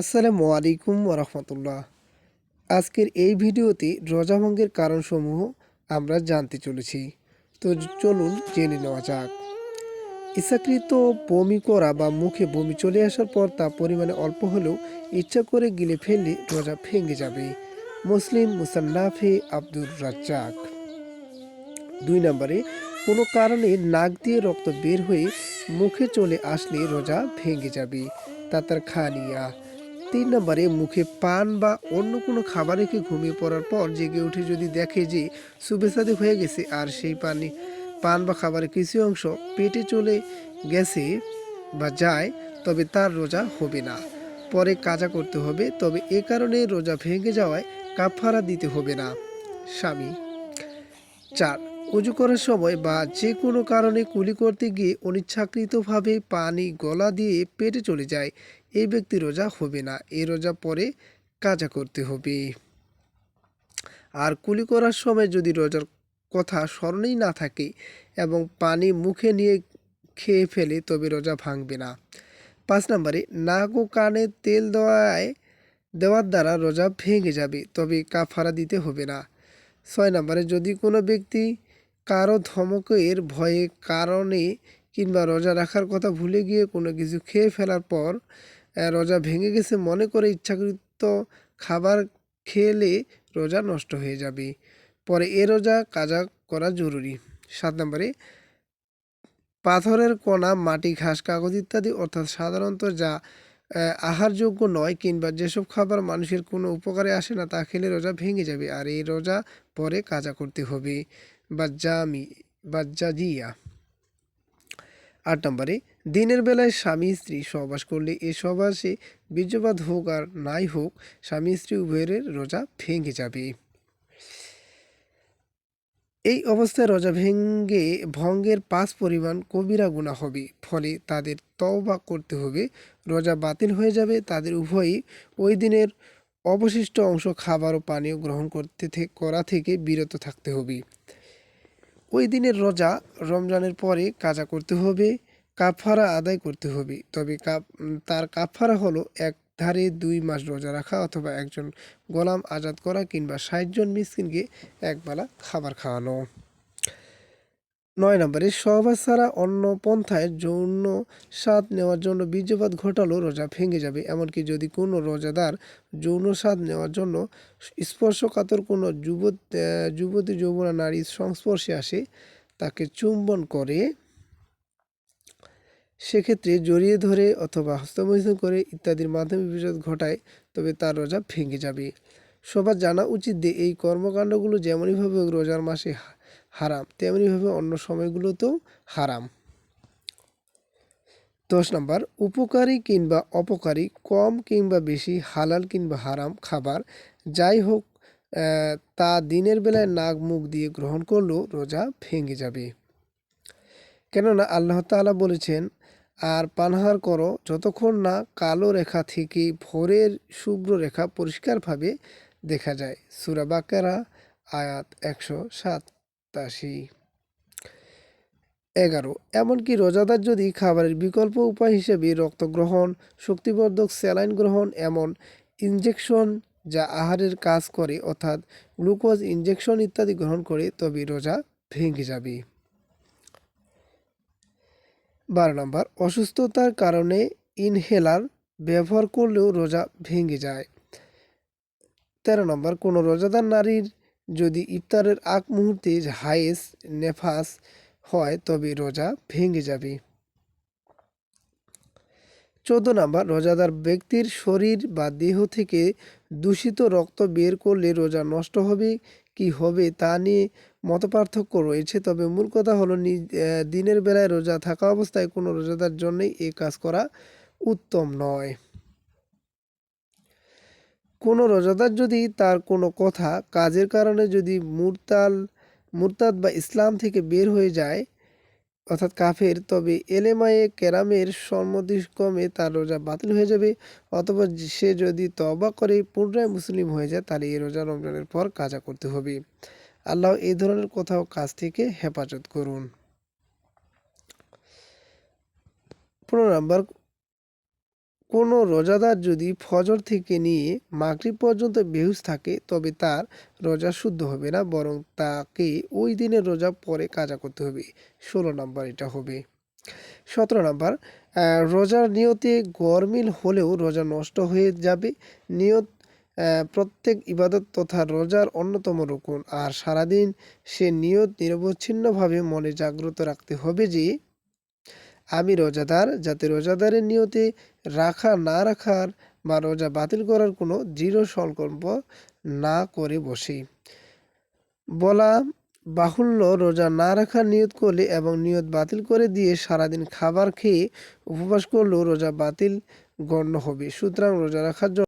আসসালামু আলাইকুম রহমতুল্লাহ। আজকের এই ভিডিওতে রোজা ভঙ্গের কারণসমূহ আমরা জানতে চলেছি। তো চলুন জেনে নেওয়া যাক। ইচ্ছাকৃত বমি করা বা মুখে বমি চলে আসার পর তা পরিমাণে অল্প হলেও ইচ্ছা করে গিলে ফেললে রোজা ভেঙে যাবে। মুসলিম মুসান্নাফে আব্দুর রাজ্জাক। দুই নম্বরে, কোনো কারণে নাক দিয়ে রক্ত বের হয়ে মুখে চলে আসলে রোজা ভেঙে যাবে। তাতার খানিয়া তিন নম্বরে মুখে পান বা অন্য কোনো খাবার রেখে ঘুমিয়ে পড়ার পর জেগে উঠে যদি দেখে যে সুবেসাদে হয়ে গেছে আর সেই পানি পান বা খাবারের কিছু অংশ পেটে চলে গেছে বা যায়, তবে তার রোজা হবে না। পরে কাজা করতে হবে, তবে এ কারণে রোজা ভেঙে যাওয়ায় কাফারা দিতে হবে না। স্বামী, চার উজু করার সময় বা যে কোনো কারণে কুলি করতে গিয়ে অনিচ্ছাকৃতভাবে পানি গলা দিয়ে পেটে চলে যায়। এই ব্যক্তি রোজা হবে না। এই রোজা পরে কাজা করতে হবে। আর কুলি করার সময় যদি রোজার কথা স্মরণেই না থাকে এবং পানি মুখে নিয়ে খেয়ে ফেলে, তবে রোজা ভাঙবে না। পাঁচ নম্বরে, নাক ও কানে তেল দেওয়ায়, দেওয়ার দ্বারা রোজা ভেঙে যাবে, তবে কাফারা দিতে হবে না। ছয় নম্বরে, যদি কোনো ব্যক্তি কারও ধমকের ভয়ে কারণে কিংবা রোজা রাখার কথা ভুলে গিয়ে কোনো কিছু খেয়ে ফেলার পর রোজা ভেঙে গেছে মনে করে ইচ্ছাকৃত খাবার খেলে রোজা নষ্ট হয়ে যাবে। পরে এ রোজা কাজা করা জরুরি। সাত নম্বরে, পাথরের কণা, মাটি, ঘাস, কাগজ ইত্যাদি অর্থাৎ সাধারণত যা আহারযোগ্য নয় কিংবা যেসব খাবার মানুষের কোনো উপকারে আসে না তা খেলে রোজা ভেঙে যাবে। আর এই রোজা পরে কাজা করতে হবে। বাজ্জামি, বাজ্জাজিয়া। আট নম্বরে, দিনের বেলায় স্বামী স্ত্রী সহবাস করলে এ সহবাসে বীর্যপাত হোক আর নাই হোক, স্বামী স্ত্রী উভয়ের রোজা ভেঙে যাবে। এই অবস্থায় রোজা ভেঙ্গে ভঙ্গের পাঁচ পরিমাণ কবিরা গুণা হবে। ফলে তাদের তওবা করতে হবে। রোজা বাতিল হয়ে যাবে। তাদের উভয়ই ওই দিনের অবশিষ্ট অংশ খাবার ও পানীয় গ্রহণ করতে করা থেকে বিরত থাকতে হবে। ওই দিনের রোজা রমজানের পরে কাজা করতে হবে কাফারা আদায় করতে হবে। তবে তার কাফারা হলো এক ধারে দুই মাস রোজা রাখা অথবা একজন গোলাম আজাদ করা কিংবা ষাট জন মিসকিনকে একবেলা খাবার খাওয়ানো। নয় নম্বরে সহবাস ছাড়া অন্য পন্থায় যৌন স্বাদ নেওয়ার জন্য বীর্যপাত ঘটালো রোজা ভেঙে যাবে। এমনকি যদি কোনো রোজাদার যৌন স্বাদ নেওয়ার জন্য স্পর্শকাতর কোনো আহ, যুবতী যৌবনা নারীর সংস্পর্শে আসে তাকে চুম্বন করে সেক্ষেত্রে জড়িয়ে ধরে অথবা হস্তমৈথুন করে ইত্যাদির মাধ্যমে বিপদ ঘটায় তবে তার রোজা ভেঙে যাবে। সবার জানা উচিত যে এই কর্মকাণ্ডগুলো যেমনইভাবে রোজার মাসে হারাম। তেমনিভাবে অন্য সময়গুলোতেও হারাম। দশ নম্বর, উপকারী কিংবা অপকারী, কম কিংবা বেশি, হালাল কিংবা হারাম খাবার, যাই হোক তা দিনের বেলায় নাক মুখ দিয়ে গ্রহণ করলেও রোজা ভেঙে যাবে। কেননা আল্লাহ তাআলা বলেছেন, আর পানাহার করো যতক্ষণ না কালো রেখা থেকে ভোরের শুভ্র রেখা পরিষ্কারভাবে দেখা যায়। সুরা বাকারা, আয়াত একশো সাত। সাতাশি এগারো, এমনকি রোজাদার যদি খাবারের বিকল্প উপায় হিসেবে রক্ত গ্রহণ শক্তিবর্ধক স্যালাইন গ্রহণ এমন ইনজেকশন যা আহারের কাজ করে অর্থাৎ গ্লুকোজ ইনজেকশন ইত্যাদি গ্রহণ করে, তবে রোজা ভেঙে যাবে। বারো নম্বর, অসুস্থতার কারণে ইনহেলার ব্যবহার করলেও রোজা ভেঙে যায়। তেরো নম্বর, কোনো রোজাদার নারীর যদি ইফতারের আগ মুহূর্তে হায়েস, নেফাস হয়, তবে রোজা ভেঙে যাবে। চোদ্দ নম্বর, রোজাদার ব্যক্তির শরীর বা দেহ থেকে দূষিত রক্ত বের করলে রোজা নষ্ট হবে কি হবে তা নিয়ে মতপার্থক্য রয়েছে। তবে মূল কথা হলো দিনের বেলায় রোজা থাকা অবস্থায় কোনো রোজাদার জন্যই এ কাজ করা উত্তম নয়। কোনো রোজাদার যদি তার কোনো কথা কাজের কারণে যদি মুরতাল, মুরতাদ বা ইসলাম থেকে বের হয়ে যায়, অর্থাৎ কাফের, তবে এলেমায়ে কেরামের সম্মতিক্রমে তার রোজা বাতিল হয়ে যাবে। অথবা সে যদি তবা করে, পুনরায় মুসলিম হয়ে যায়, তাহলে এই রোজা রমজানের পর কাজা করতে হবে। আল্লাহ এই ধরনের কোথাও কাজ থেকে হেফাজত করুন। পনেরো নম্বর কোনো রোজাদার যদি ফজর থেকে নিয়ে মাগরিব পর্যন্ত বেহুস থাকে, তবে তার রোজা শুদ্ধ হবে না, বরং তাকে ওই দিনের রোজা পরে কাজা করতে হবে। ষোলো নম্বর এটা হবে। সতেরো নম্বর রোজার নিয়তে গরমিল হলেও রোজা নষ্ট হয়ে যাবে। নিয়ত প্রত্যেক ইবাদত তথা রোজার অন্যতম রুকুন। আর সারাদিন সে নিয়ত নিরবচ্ছিন্নভাবে মনে জাগ্রত রাখতে হবে যে আমি রোজাদার, যাতে রোজাদারের নিয়তে রাখা না রাখার বা রোজা বাতিল করার কোনো দৃঢ় সংকল্প না করে বসি। বলা বাহুল্য, রোজা না রাখার নিয়ত করলে এবং নিয়ত বাতিল করে দিয়ে সারাদিন খাবার খেয়ে উপবাস করলেও রোজা বাতিল গণ্য হবে। সুতরাং রোজা রাখার জন্য